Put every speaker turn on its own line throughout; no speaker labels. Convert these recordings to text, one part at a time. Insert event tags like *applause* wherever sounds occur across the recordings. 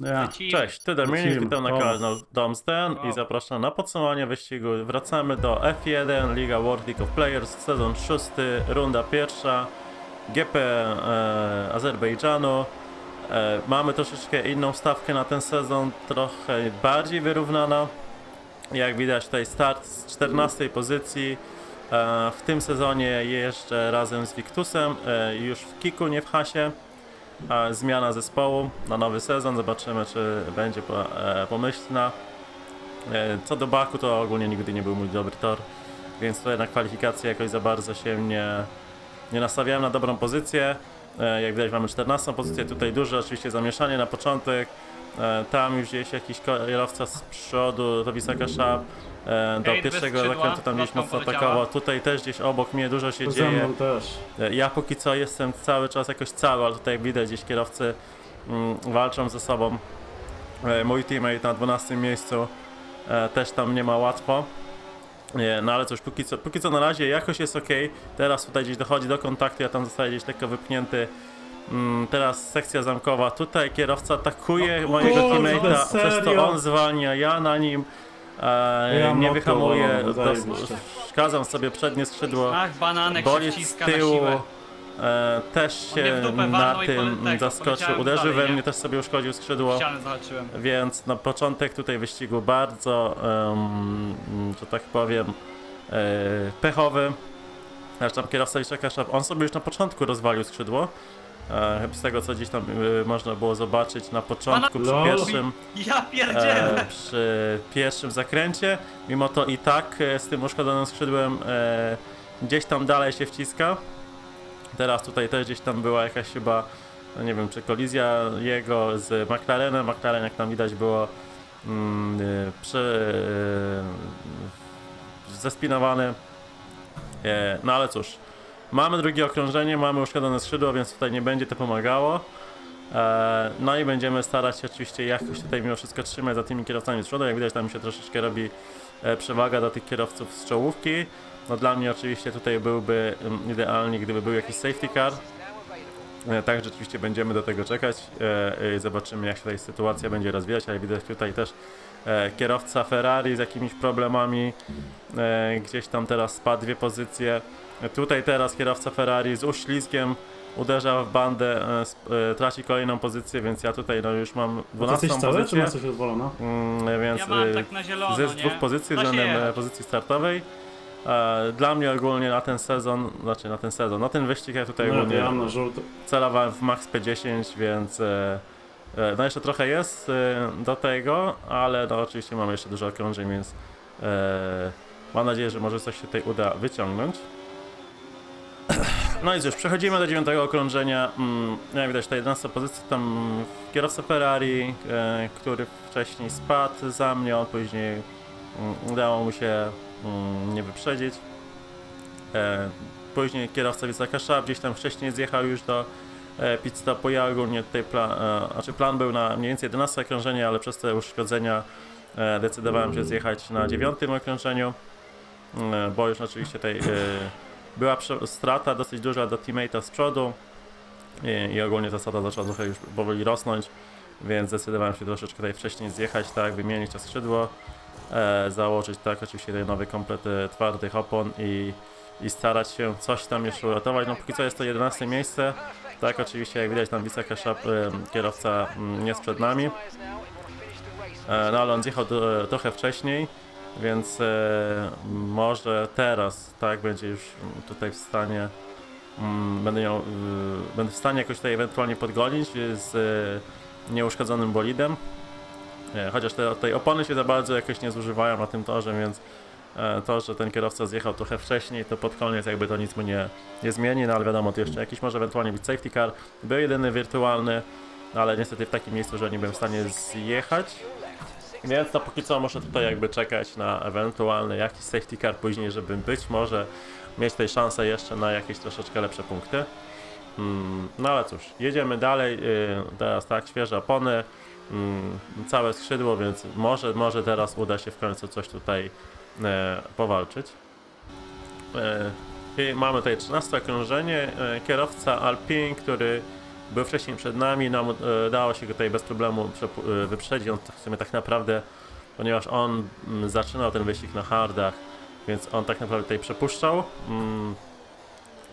Ja.
Cześć, tu Dominik, witam na kanale Domsden i zapraszam na podsumowanie wyścigu. Wracamy do F1, Liga World League of Players, sezon szósty, runda pierwsza, GP e, Azerbejdżanu. E, mamy troszeczkę inną stawkę na ten sezon, trochę bardziej wyrównana. Jak widać tutaj start z 14 pozycji. E, w tym sezonie jeżdżę razem z Victusem, e, już w Kiku, nie w Hasie. Zmiana zespołu na nowy sezon. Zobaczymy, czy będzie e, pomyślna. E, co do Baku, to ogólnie nigdy nie był mój dobry tor, więc tutaj na kwalifikacje jakoś za bardzo się nie, nie nastawiałem na dobrą pozycję. E, jak widać mamy 14 pozycję, tutaj duże oczywiście zamieszanie na początek. E, tam już gdzieś jakiś kierowca z przodu, to Wisaka Szab. E, do
Kate bez
pierwszego
skrzydła,
zakrętu tam gdzieś mocno
poleciała.
atakował. Tutaj też gdzieś obok mnie dużo się
Ze
dzieje.
mną też.
E, Ja póki co jestem cały czas jakoś cały, ale tutaj widać gdzieś kierowcy mm, walczą ze sobą. E, Mój teammate na 12 miejscu e, też tam nie ma łatwo. Nie, no ale cóż, póki co, póki co na razie jakoś jest ok. Teraz tutaj gdzieś dochodzi do kontaktu, ja tam zostaję gdzieś lekko wypchnięty. Mm, teraz sekcja zamkowa. Tutaj kierowca atakuje mojego
kurde,
teammate'a, przez to on zwalnia, ja na nim e,
Ja
nie wyhamuję.
wolę, zajebiście.
Sobie przednie skrzydło.
Ach, bananek się
z
wciska na
tyłu
siłę.
e, też
On mnie w
się
dupę
na
walnął i
tym
tego,
zaskoczył. Uderzył
dalej,
we
nie?
mnie, też sobie uszkodził skrzydło.
Ścianę zahaczyłem.
Więc na początek tutaj wyścigu bardzo, em, że tak powiem, e, pechowy. Zresztą kierowca Wiczeka Szab, on sobie już na początku rozwalił skrzydło. E, z tego co gdzieś tam e, można było zobaczyć na początku przy
Lol.
pierwszym,
Ja pierdzielę!
e, przy pierwszym zakręcie. Mimo to i tak e, z tym uszkodzonym skrzydłem e, gdzieś tam dalej się wciska. Teraz tutaj też gdzieś tam była jakaś chyba, no nie wiem, czy kolizja jego z McLarenem. McLaren, jak tam widać, było mm, y, prze, y, zespinowany. E, no ale cóż, mamy drugie okrążenie, mamy uszkodzone skrzydło, więc tutaj nie będzie to pomagało. E, no i będziemy starać się oczywiście jakoś tutaj mimo wszystko trzymać za tymi kierowcami z przodu. Jak widać, tam się troszeczkę robi e, przewaga dla tych kierowców z czołówki. No dla mnie oczywiście tutaj byłby mm, idealnie, gdyby był jakiś safety car. E, Tak, rzeczywiście będziemy do tego czekać zobaczymy jak się tutaj sytuacja będzie rozwijać, ale widać tutaj też kierowca Ferrari z jakimiś problemami, gdzieś tam teraz spadł dwie pozycje. E, Tutaj teraz kierowca Ferrari z uślizgiem uderza w bandę, e, e, traci kolejną pozycję, więc ja tutaj no już mam
Bo ty
12
jesteś cały, czy
pozycję,
masz coś odwalone?
mm, więc
Ja mam
e,
tak na zielono,
ze
nie?
dwóch pozycji
Da się
względem e,
jechać.
pozycji startowej. E, Dla mnie ogólnie na ten sezon, znaczy na ten sezon, na ten wyścig ja tutaj
No,
ogólnie
ja mam na żółto.
celowałem w max P10, więc e, e, no jeszcze trochę jest e, do tego, ale no oczywiście mamy jeszcze dużo okrążeń, więc e, mam nadzieję, że może coś się tutaj uda wyciągnąć. *clears throat* No i cóż, przechodzimy do dziewiątego okrążenia. Mm, Jak widać, ta 11 pozycja, tam kierowca Ferrari, e, który wcześniej spadł za mnie, on później mm, udało mu się mm, nie wyprzedzić. E, Później kierowca Wisaka Szab gdzieś tam wcześniej zjechał już do e, pit stopu. Ja ogólnie tutaj plan, e, znaczy plan był na mniej więcej 11 okrążenie, ale przez te uszkodzenia decydowałem się zjechać na dziewiątym okrążeniu, bo już oczywiście e, była strata dosyć duża do teammate'a z przodu i, i ogólnie zasada zaczęła trochę już powoli rosnąć, więc zdecydowałem się troszeczkę tutaj wcześniej zjechać, tak, wymienić to skrzydło, e, założyć tak oczywiście tutaj nowy komplet e, twardych opon i i starać się coś tam jeszcze uratować. No póki co jest to 11 miejsce. Tak, oczywiście jak widać tam Wisaka Szap, kierowca mm, jest przed nami. E, No ale on zjechał do, trochę wcześniej, więc e, może teraz tak będzie już tutaj w stanie mm, będę, ją, y, będę w stanie jakoś tutaj ewentualnie podgonić z e, nieuszkodzonym bolidem. E, Chociaż te, opony się za bardzo jakoś nie zużywają na tym torze, więc e, to, że ten kierowca zjechał trochę wcześniej, to pod koniec jakby to nic mu nie, nie zmieni, no ale wiadomo, tu jeszcze jakiś może ewentualnie być safety car. Był jedyny wirtualny, no ale niestety w takim miejscu, że nie byłem w stanie zjechać. Więc to póki co muszę tutaj jakby czekać na ewentualny jakiś safety car później, żeby być może mieć tej szansę jeszcze na jakieś troszeczkę lepsze punkty. Mm, no ale cóż, jedziemy dalej. Yy, teraz tak, świeże opony, mm, całe skrzydło, więc może, może teraz uda się w końcu coś tutaj e, powalczyć. E, i mamy tutaj 13 okrążenie. E, kierowca Alpine, który był wcześniej przed nami, nam e, dało się go tutaj bez problemu e, wyprzedzić, on w sumie tak naprawdę, ponieważ on mm, zaczynał ten wyścig na hardach, więc on tak naprawdę tutaj przepuszczał, mm,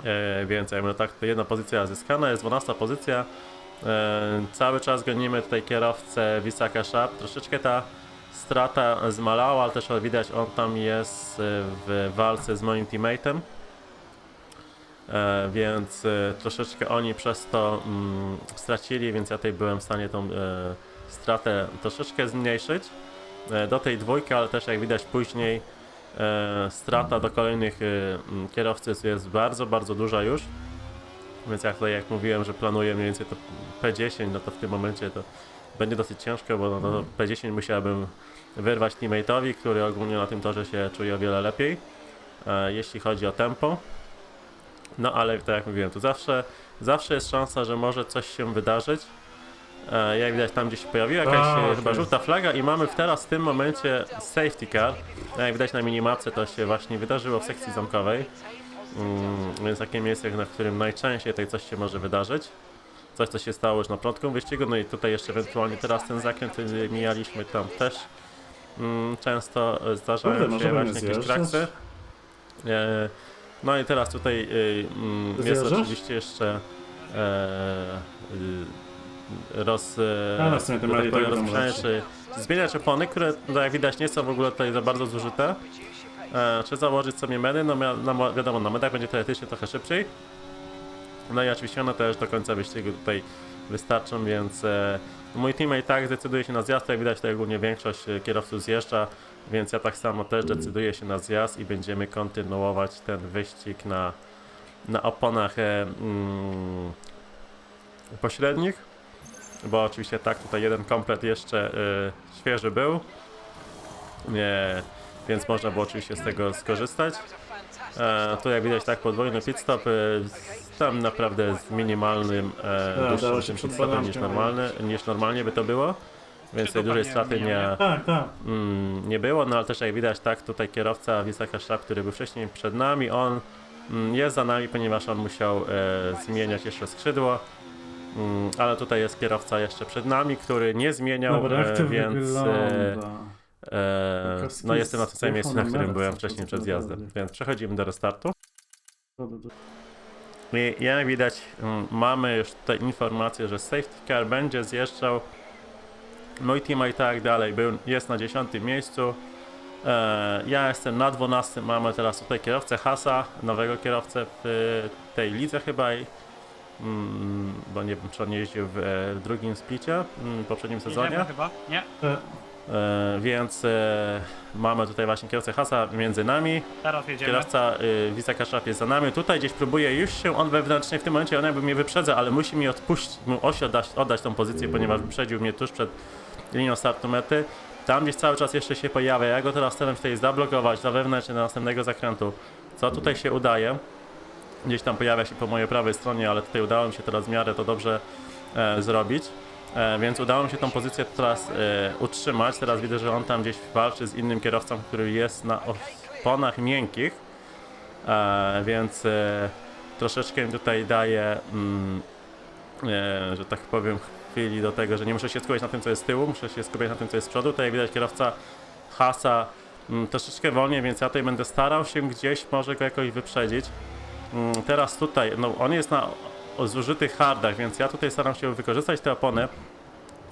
e, więc jakby tak, to jedna pozycja zyskana, jest 12 pozycja, e, cały czas gonimy tutaj kierowcę Wisaka Szap, troszeczkę ta strata zmalała, ale też widać on tam jest e, w walce z moim teammatem. E, więc e, troszeczkę oni przez to mm, stracili, więc ja tutaj byłem w stanie tą e, stratę troszeczkę zmniejszyć do tej dwójki, ale też jak widać później strata do kolejnych mm, kierowców jest bardzo, bardzo duża już. Więc jak jak mówiłem, że planuję mniej więcej to P10, no to w tym momencie to będzie dosyć ciężko, bo no, no, P10 musiałbym wyrwać teammate'owi, który ogólnie na tym torze się czuje o wiele lepiej, jeśli chodzi o tempo. No ale tak jak mówiłem, tu zawsze, zawsze jest szansa, że może coś się wydarzyć. E, jak widać tam gdzieś się pojawiła jakaś
Tak,
e, chyba żółta flaga i mamy w teraz w tym momencie safety car. E, Jak widać na minimapce to się właśnie wydarzyło w sekcji zamkowej. Mm, więc takie miejsce, na którym najczęściej tutaj coś się może wydarzyć. Coś, co się stało już na początku wyścigu, no i tutaj jeszcze ewentualnie teraz ten zakręt y, mijaliśmy tam też. Mm, często e, zdarzają
Kurde,
się
możemy
właśnie
nie
jakieś
zjeżdżać?
traksy. E, no i teraz tutaj y, mm, jest
Zjeżdżasz?
oczywiście jeszcze e, y, roz, e,
A, no
tak
tak
rozprzężenie,
lepsze.
czy zmieniać opony, które no, jak widać nie są w ogóle tutaj za bardzo zużyte. E, czy założyć sobie medy, no mia- na, mo- wiadomo, na medach będzie teoretycznie trochę szybciej. No i oczywiście one też do końca wyścigu tutaj wystarczą, więc e, mój teammate tak zdecyduje się na zjazd, jak widać tutaj ogólnie większość e, kierowców zjeżdża, więc ja tak samo też decyduję się na zjazd i będziemy kontynuować ten wyścig na, na oponach e, mm, pośrednich, bo oczywiście tak, tutaj jeden komplet jeszcze e, świeży był, nie, więc można było oczywiście z tego skorzystać. E, tu jak widać tak podwójny pit stop, e, tam naprawdę z minimalnym e,
dało
dłuższym pit stopem niż, normalny, niż normalnie by to było. Więc tej dużej straty nie,
Tak, tak.
mm, nie było, no ale też jak widać tak tutaj kierowca Wisaka Szap, który był wcześniej przed nami, on mm, jest za nami, ponieważ on musiał e, zmieniać jeszcze skrzydło. Mm, ale tutaj jest kierowca jeszcze przed nami, który nie zmieniał,
Dobra, jak to
e, więc e,
wygląda?
e, no jestem na tym samym miejscu, na którym byłem wcześniej przed zjazdem. Więc przechodzimy do restartu. I jak widać, mm, mamy już tutaj informację, że safety car będzie zjeżdżał. Mój teammate tak dalej był, jest na 10 miejscu. E, ja jestem na 12, mamy teraz tutaj kierowcę Hasa, nowego kierowcę w e, tej lidze chyba. I, mm, bo nie wiem, czy on jeździł w e, drugim splicie, mm, w poprzednim sezonie.
Chyba? Nie,
e,
E, więc e, mamy tutaj właśnie kierowcę Hasa między nami.
teraz jedziemy.
Kierowca y, Wisaka Szaf jest za nami. Tutaj gdzieś próbuje już się on wewnętrznie w tym momencie, on jakby mnie wyprzedza, ale musi mi odpuścić, mu osi oddać, oddać tą pozycję, ponieważ wyprzedził mnie tuż przed linią startu mety. Tam gdzieś cały czas jeszcze się pojawia. Ja go teraz staram tutaj zablokować za wewnętrznie do następnego zakrętu. Co tutaj się udaje? Gdzieś tam pojawia się po mojej prawej stronie, ale tutaj udało mi się teraz w miarę to dobrze e, zrobić. E, więc udało mi się tą pozycję teraz e, utrzymać. Teraz widzę, że on tam gdzieś walczy z innym kierowcą, który jest na oponach miękkich. E, więc e, troszeczkę tutaj daje, mm, e, że tak powiem, chwili do tego, że nie muszę się skupiać na tym, co jest z tyłu, muszę się skupiać na tym, co jest z przodu. Tutaj widać kierowca Hasa mm, troszeczkę wolniej, więc ja tutaj będę starał się gdzieś może go jakoś wyprzedzić. Mm, teraz tutaj, no on jest na zużytych hardach, więc ja tutaj staram się wykorzystać te opony.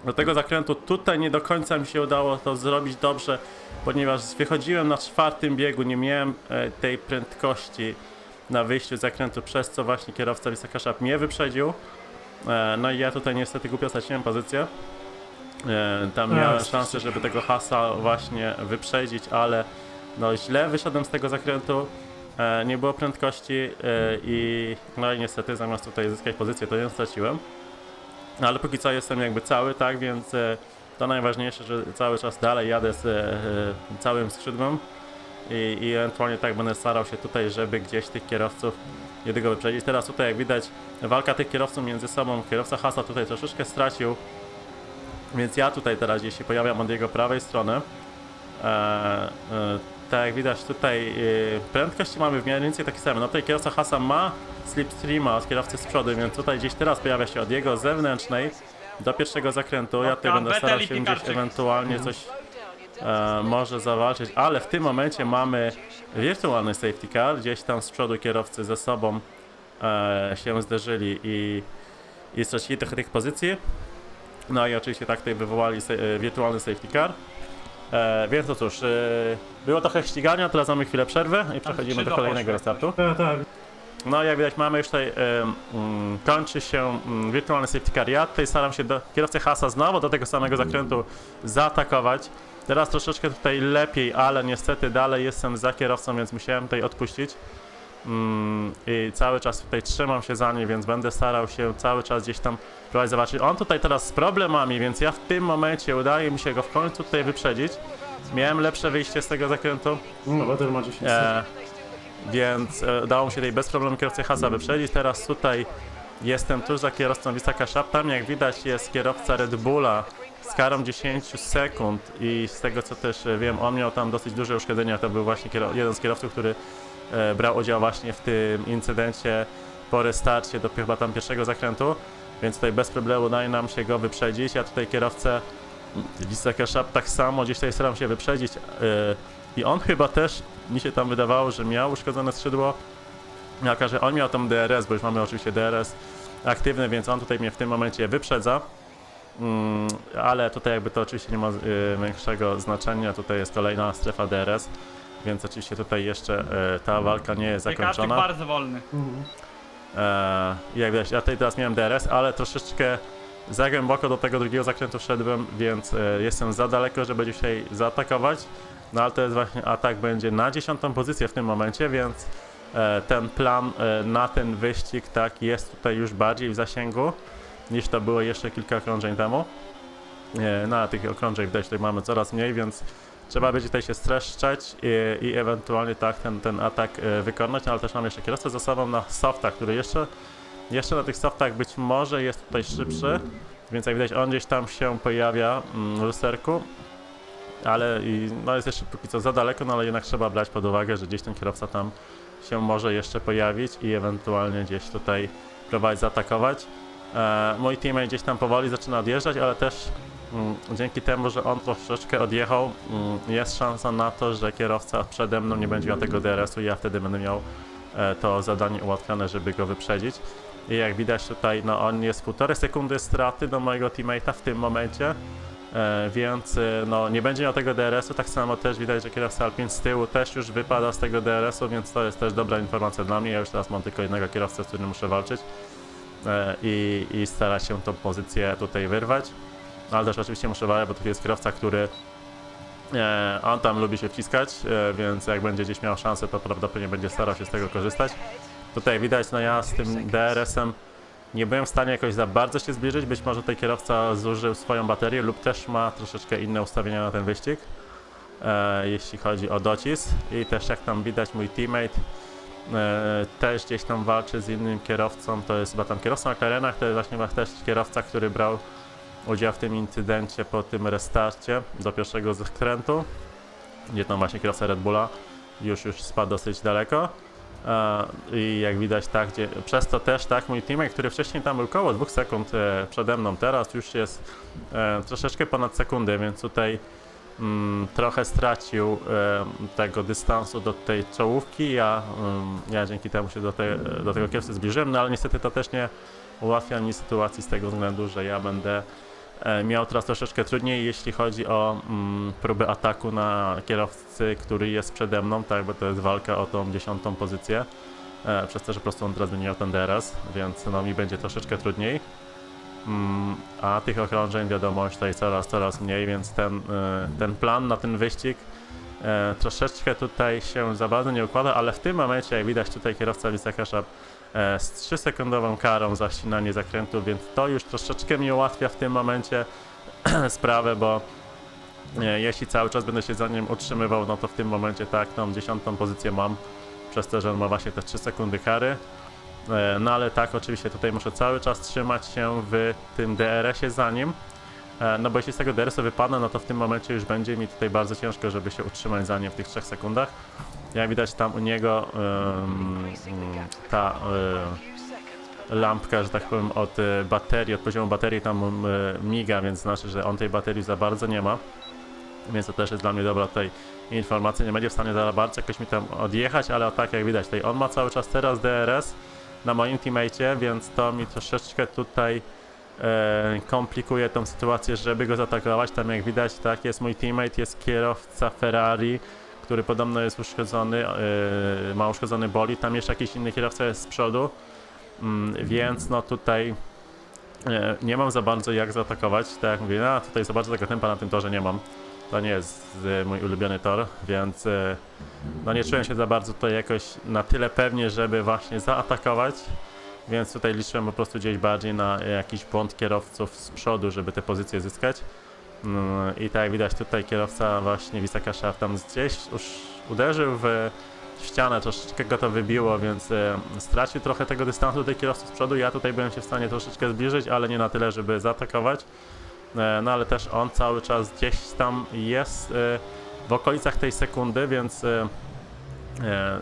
Do tego zakrętu tutaj nie do końca mi się udało to zrobić dobrze, ponieważ wychodziłem na czwartym biegu, nie miałem e, tej prędkości na wyjściu z zakrętu, przez co właśnie kierowca Wisaka Szap mnie wyprzedził. E, no i ja tutaj niestety głupio straciłem pozycję. E, tam
A,
miałem szansę, żeby tego hasa właśnie wyprzedzić, ale no źle wyszedłem z tego zakrętu. E, nie było prędkości i no i niestety zamiast tutaj zyskać pozycję, to ją straciłem. No, ale póki co jestem jakby cały, tak, więc to najważniejsze, że cały czas dalej jadę z całym skrzydłem i, i ewentualnie tak będę starał się tutaj, żeby gdzieś tych kierowców jednego wyprzedzić. Teraz tutaj jak widać walka tych kierowców między sobą, kierowca Hasa tutaj troszeczkę stracił, więc ja tutaj teraz gdzieś się pojawiam od jego prawej strony. E, e, tak jak widać tutaj yy, prędkości mamy w mniej więcej takie same. No tutaj kierowca Hasa ma slipstreama od kierowcy z przodu, więc tutaj gdzieś teraz pojawia się od jego zewnętrznej do pierwszego zakrętu. Ja tutaj będę starał się gdzieś ewentualnie coś e, może zawalczyć, ale w tym momencie mamy wirtualny safety car, gdzieś tam z przodu kierowcy ze sobą e, się zderzyli i, i stracili trochę tych pozycji. No i oczywiście tak tutaj wywołali se, e, wirtualny safety car. E, więc to cóż, e, było trochę ścigania, teraz mamy chwilę przerwy i przechodzimy do kolejnego restartu.
Tak, tak.
No jak widać mamy już tutaj, mm, kończy się mm, wirtualny safety car. Ja tutaj staram się do kierowcy Hasa znowu do tego samego zakrętu zaatakować. Teraz troszeczkę tutaj lepiej, ale niestety dalej jestem za kierowcą, więc musiałem tutaj odpuścić. Mm, I cały czas tutaj trzymam się za nim, więc będę starał się cały czas gdzieś tam próbować zobaczyć. On tutaj teraz z problemami, więc ja w tym momencie udaje mi się go w końcu tutaj wyprzedzić. Miałem lepsze wyjście z tego zakrętu.
No, Wetter ma 10
E, więc e, udało mi się tutaj bez problemu kierowcę Hasa wyprzedzić. Teraz tutaj jestem tuż za kierowcą Wisaka Szap. Tam jak widać jest kierowca Red Bulla z karą 10 sekund i z tego co też e, wiem, on miał tam dosyć duże uszkodzenia. To był właśnie jeden z kierowców, który e, brał udział właśnie w tym incydencie po restarcie do chyba tam pierwszego zakrętu. Więc tutaj bez problemu udaje nam się go wyprzedzić. Ja tutaj kierowcę Wisaka Szap tak samo gdzieś tutaj staram się wyprzedzić. e, i on chyba też, mi się tam wydawało, że miał uszkodzone skrzydło. Jako, że on miał tam DRS, bo już mamy oczywiście DRS aktywny, więc on tutaj mnie w tym momencie wyprzedza. Mm, ale tutaj jakby to oczywiście nie ma y, większego znaczenia. Tutaj jest kolejna strefa DRS, więc oczywiście tutaj jeszcze y, ta walka nie jest zakończona.
bardzo wolny.
E, jak widać, ja tutaj teraz miałem DRS, ale troszeczkę za głęboko do tego drugiego zakrętu wszedłem, więc e, jestem za daleko, żeby dzisiaj zaatakować. No ale to jest właśnie atak będzie na dziesiątą pozycję w tym momencie, więc e, ten plan na ten wyścig tak jest tutaj już bardziej w zasięgu niż to było jeszcze kilka okrążeń temu. No tych okrążeń widać tutaj mamy coraz mniej, więc trzeba będzie tutaj się streszczać i, i ewentualnie tak ten, ten atak e, wykonać, ale też mam jeszcze kierowcę za sobą na softach, który jeszcze, jeszcze na tych softach być może jest tutaj szybszy, więc jak widać on gdzieś tam się pojawia mm, w lusterku, ale i, no jest jeszcze póki co za daleko, no ale jednak trzeba brać pod uwagę, że gdzieś ten kierowca tam się może jeszcze pojawić i ewentualnie gdzieś tutaj próbować zaatakować. E, mój teammate gdzieś tam powoli zaczyna odjeżdżać, ale też mm, dzięki temu, że on troszeczkę odjechał, mm, jest szansa na to, że kierowca przede mną nie będzie miał tego DRS-u i ja wtedy będę miał e, to zadanie ułatwione, żeby go wyprzedzić. I jak widać tutaj, no on jest półtorej sekundy straty do mojego teammate'a w tym momencie, e, więc e, no nie będzie miał tego DRS-u, tak samo też widać, że kierowca Alpin z tyłu też już wypada z tego DRS-u, więc to jest też dobra informacja dla mnie, ja już teraz mam tylko jednego kierowcę, z którym muszę walczyć i, i starać się tą pozycję tutaj wyrwać. No, ale też oczywiście muszę walczyć, bo to jest kierowca, który e, on tam lubi się wciskać, e, więc jak będzie gdzieś miał szansę, to prawdopodobnie będzie starał się z tego korzystać. Tutaj widać, no ja z tym DRS-em nie byłem w stanie jakoś za bardzo się zbliżyć, być może tutaj kierowca zużył swoją baterię lub też ma troszeczkę inne ustawienia na ten wyścig, e, jeśli chodzi o docisk i też jak tam widać mój teammate e, też gdzieś tam walczy z innym kierowcą, to jest chyba tam kierowca McLarena, to jest właśnie też kierowca, który brał udział w tym incydencie po tym restarcie do pierwszego zakrętu, gdzie tam właśnie kierowca Red Bulla już już spadł dosyć daleko. E, I jak widać tak, gdzie, przez to też tak mój teammate, który wcześniej tam był koło dwóch sekund e, przede mną, teraz już jest e, troszeczkę ponad sekundę, więc tutaj mm, trochę stracił e, tego dystansu do tej czołówki. Ja, mm, ja dzięki temu się do, te, do tego kierowcy zbliżyłem, no ale niestety to też nie ułatwia mi sytuacji z tego względu, że ja będę e, miał teraz troszeczkę trudniej, jeśli chodzi o mm, próbę ataku na kierowcy, który jest przede mną, tak, bo to jest walka o tą dziesiątą pozycję, e, przez to, że po prostu on teraz będzie miał ten DRS, więc no mi będzie troszeczkę trudniej. Mm, a tych okrążeń wiadomo tutaj coraz, coraz mniej, więc ten, e, ten plan na ten wyścig e, troszeczkę tutaj się za bardzo nie układa, ale w tym momencie, jak widać tutaj kierowca Wisakasza e, z 3-sekundową karą za ścinanie zakrętu, więc to już troszeczkę mi ułatwia w tym momencie *clears throat* sprawę, bo jeśli cały czas będę się za nim utrzymywał, no to w tym momencie tak, tą dziesiątą pozycję mam, przez to, że on ma właśnie te 3 sekundy kary. E, No ale tak, oczywiście tutaj muszę cały czas trzymać się w tym DRS-ie za nim, E, No bo jeśli z tego DRS-u wypadnę, no to w tym momencie już będzie mi tutaj bardzo ciężko, żeby się utrzymać za nim w tych 3 sekundach. Jak widać tam u niego mm, ta e, lampka, że tak powiem, od baterii, od poziomu baterii tam e, miga, więc znaczy, że on tej baterii za bardzo nie ma. Więc to też jest dla mnie dobra tutaj informacja. Nie będzie w stanie za bardzo jakoś mi tam odjechać, ale tak jak widać, tutaj on ma cały czas teraz DRS na moim teammate'cie, więc to mi troszeczkę tutaj e, komplikuje tą sytuację, żeby go zaatakować. Tam jak widać, tak, jest mój teammate, jest kierowca Ferrari, który podobno jest uszkodzony, e, ma uszkodzony boli. Tam jeszcze jakiś inny kierowca jest z przodu, mm, więc no tutaj e, nie mam za bardzo jak zaatakować. Tak jak mówię, no tutaj za bardzo tego tempa na tym torze nie mam. To nie jest e, mój ulubiony tor, więc e, no nie czułem się za bardzo tutaj jakoś na tyle pewnie, żeby właśnie zaatakować. Więc tutaj liczyłem po prostu gdzieś bardziej na jakiś błąd kierowców z przodu, żeby te pozycje zyskać. Mm, I tak jak widać tutaj kierowca właśnie Wisaka Szaf tam gdzieś już uderzył w ścianę, troszeczkę go to wybiło, więc e, stracił trochę tego dystansu do tej kierowcy z przodu. Ja tutaj byłem się w stanie troszeczkę zbliżyć, ale nie na tyle, żeby zaatakować. E, No ale też on cały czas gdzieś tam jest e, w okolicach tej sekundy, więc e,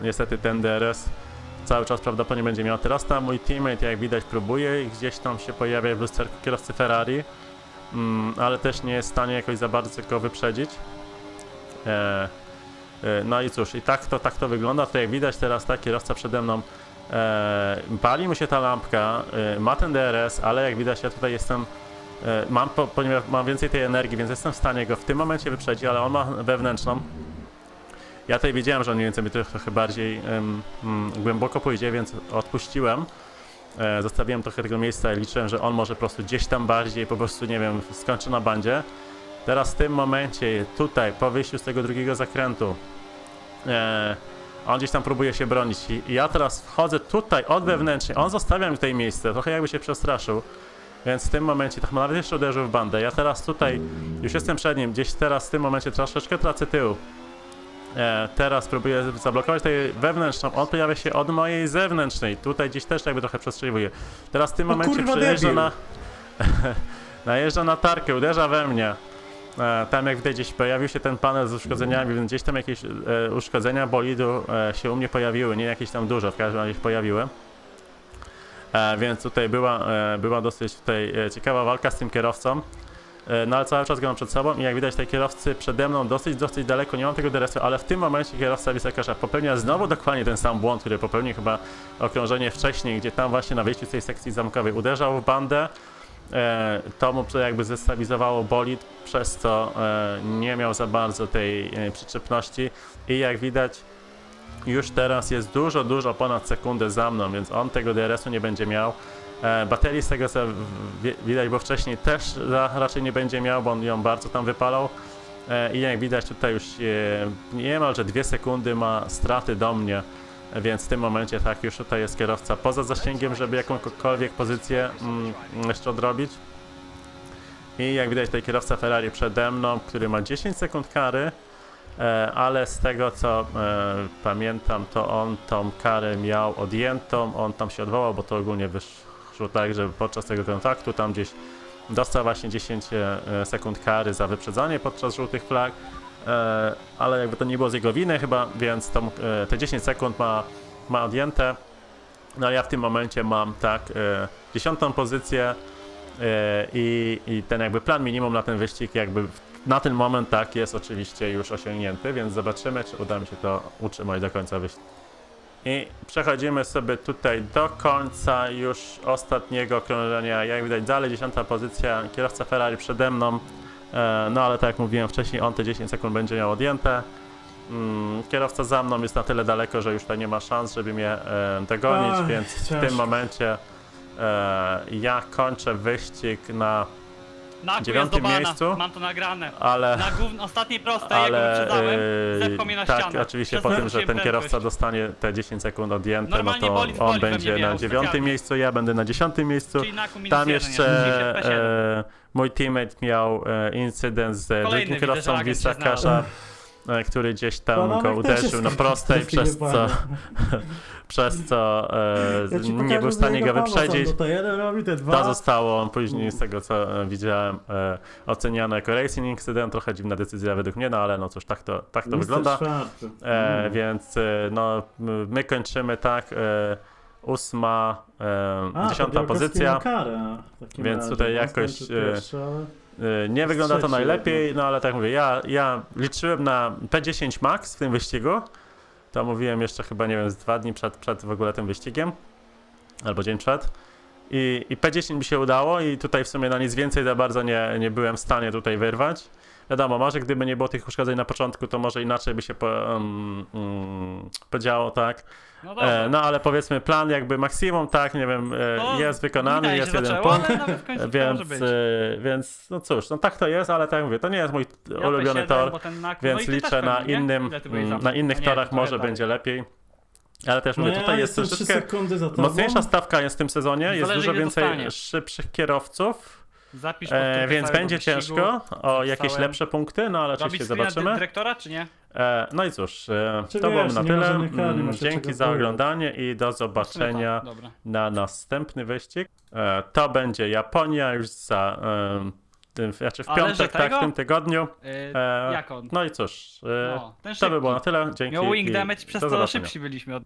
niestety ten DRS cały czas prawdopodobnie będzie miał. Teraz tam mój teammate, jak widać, próbuje i gdzieś tam się pojawia w lusterku kierowcy Ferrari, mm, ale też nie jest w stanie jakoś za bardzo go wyprzedzić. No i cóż, i tak to, tak to wygląda. To jak widać teraz, tak, kierowca przede mną e, pali mu się ta lampka, ma ten DRS, ale jak widać, ja tutaj jestem Mam, po, ponieważ mam więcej tej energii, więc jestem w stanie go w tym momencie wyprzedzić, ale on ma wewnętrzną. Ja tutaj wiedziałem, że on mniej więcej mi trochę, bardziej em, mm, głęboko pójdzie, więc odpuściłem. E, zostawiłem trochę tego miejsca i liczyłem, że on może po prostu gdzieś tam bardziej, po prostu, nie wiem, skończy na bandzie. Teraz w tym momencie, tutaj, po wyjściu z tego drugiego zakrętu, e, on gdzieś tam próbuje się bronić i ja teraz wchodzę tutaj od wewnętrznej, on zostawia mi tutaj miejsce, trochę jakby się przestraszył. Więc w tym momencie, tak nawet jeszcze uderzył w bandę. Ja teraz tutaj już jestem przed nim, gdzieś teraz w tym momencie troszeczkę tracę tył. E, teraz próbuję zablokować tej wewnętrzną, on pojawia się od mojej zewnętrznej. Tutaj gdzieś też jakby trochę przestrzeliwuje. Teraz w tym
No
momencie
kurwa, debil.
na... *laughs* najeżdża na tarkę, uderza we mnie. E, tam jak widać gdzieś pojawił się ten panel z uszkodzeniami, więc gdzieś tam jakieś e, uszkodzenia bolidu e, się u mnie pojawiły, nie jakieś tam dużo, w każdym razie się pojawiły. E, więc tutaj była, e, była dosyć tutaj e, ciekawa walka z tym kierowcą. No ale cały czas go mam przed sobą i jak widać te kierowcy przede mną dosyć, dosyć daleko, nie mam tego DRS-u, ale w tym momencie kierowca Wisakasza popełnia znowu dokładnie ten sam błąd, który popełnił chyba okrążenie wcześniej, gdzie tam właśnie na wyjściu z tej sekcji zamkowej uderzał w bandę. To mu jakby zestabilizowało bolid, przez co nie miał za bardzo tej przyczepności i jak widać już teraz jest dużo, dużo ponad sekundę za mną, więc on tego DRS-u nie będzie miał. E, baterii z tego co wi- widać, bo wcześniej też raczej nie będzie miał, bo on ją bardzo tam wypalał. E, I jak widać tutaj już e, niemalże dwie sekundy ma straty do mnie, e, więc w tym momencie tak już tutaj jest kierowca poza zasięgiem, żeby jakąkolwiek pozycję mm, jeszcze odrobić. I jak widać tutaj kierowca Ferrari przede mną, który ma 10 sekund kary, ale z tego co e, pamiętam, to on tą karę miał odjętą, on tam się odwołał, bo to ogólnie wyszło tak, że podczas tego kontaktu tam gdzieś dostał właśnie 10 e, sekund kary za wyprzedzanie podczas żółtych flag, e, ale jakby to nie było z jego winy chyba, więc tą, e, te 10 sekund ma, ma odjęte. No ja w tym momencie mam tak e, dziesiątą pozycję e, i, i ten jakby plan minimum na ten wyścig jakby na ten moment tak jest oczywiście już osiągnięty, więc zobaczymy, czy uda mi się to utrzymać do końca wyścigu. I przechodzimy sobie tutaj do końca już ostatniego krążenia. Jak widać dalej dziesiąta pozycja, kierowca Ferrari przede mną. E, no ale tak jak mówiłem wcześniej, on te 10 sekund będzie miał odjęte. Mm, kierowca za mną jest na tyle daleko, że już tutaj nie ma szans, żeby mnie e, dogonić,
Ach,
więc w
ciężko.
tym momencie e, ja kończę wyścig na
Na
dziewiątym
do bana.
miejscu.
Mam to nagrane.
ale
Na główn- ostatniej prostej, jak go
ale
wyprzedzałem,
yy,
zepchał mnie na
tak,
ścianę.
oczywiście
Przez
po tym, że ten kierowca dostanie te 10 sekund odjęte, no
Normalnie
to on będzie
mnie
na
wjechał
dziewiątym
specjalnie.
miejscu, ja będę na dziesiątym miejscu.
Czyli na minus
Tam
jeden
jeszcze
jest, czyli się P7.
e, mój teammate miał e, incydent z
Kolejny
drugim
widzę,
kierowcą
agent się
e, który gdzieś tam
Bananek
go
też
uderzył
jest
na prostej,
taki
przez co. *laughs* przez co e,
Ja
nie był w stanie go wyprzedzić.
To jeden robi, te dwa.
To zostało później, z tego co e, widziałem, e, oceniane jako racing incydent. Trochę dziwna decyzja według mnie, no ale no cóż, tak to, tak to
Mister
wygląda. E,
Mm.
więc e, no, my kończymy tak. E, ósma, e,
A,
dziesiąta pozycja.
karę,
Więc
razie.
tutaj jakoś, e, E, Nie wygląda to najlepiej, no ale tak mówię, ja, ja liczyłem na P10 Max w tym wyścigu. To mówiłem jeszcze chyba, nie wiem, z dwa dni przed, przed w ogóle tym wyścigiem. Albo dzień przed. I, I P10 mi się udało i tutaj w sumie na nic więcej za bardzo nie, nie byłem w stanie tutaj wyrwać. Wiadomo, może gdyby nie było tych uszkodzeń na początku, to może inaczej by się po, um, um, podziało, tak.
No.
E, no ale powiedzmy plan jakby maksimum, tak, nie wiem, e,
No,
jest wykonany,
widać,
jest
że
jeden
zaczęło,
punkt.
ale nawet w końcu to
Więc,
może być.
e, więc no cóż, no tak to jest, ale tak jak mówię, to nie jest mój
Ja
ulubiony
P7,
tor,
bo ten nak-
więc
no i ty
liczę
też
na
pewnie, nie?
innym,
Ile ty byłeś za
mm, na innych
A nie,
torach
trochę
może
dalej.
będzie lepiej. Ale też mówię,
No ja
tutaj jest
jestem
troszeczkę
3 sekundy za tobą.
mocniejsza stawka jest w tym sezonie, jest
Zależy,
dużo
ile
więcej
dostaniesz.
szybszych kierowców,
Zapisz
e, więc będzie
wyścigu.
ciężko o jakieś lepsze punkty, no ale oczywiście zobaczymy.
dyrektora, czy nie?
E, no i cóż, e, to było na tyle. Mm, Dzięki za oglądanie i do zobaczenia
No,
na następny wyścig. E, to będzie Japonia już za em, tym, znaczy w
Ale
piątek, tak, w tym tygodniu.
Yy,
E,
jak on?
No i cóż, e,
No, ten
to by było na tyle. Dzięki
Miał wing damage, przez to szybsi byliśmy od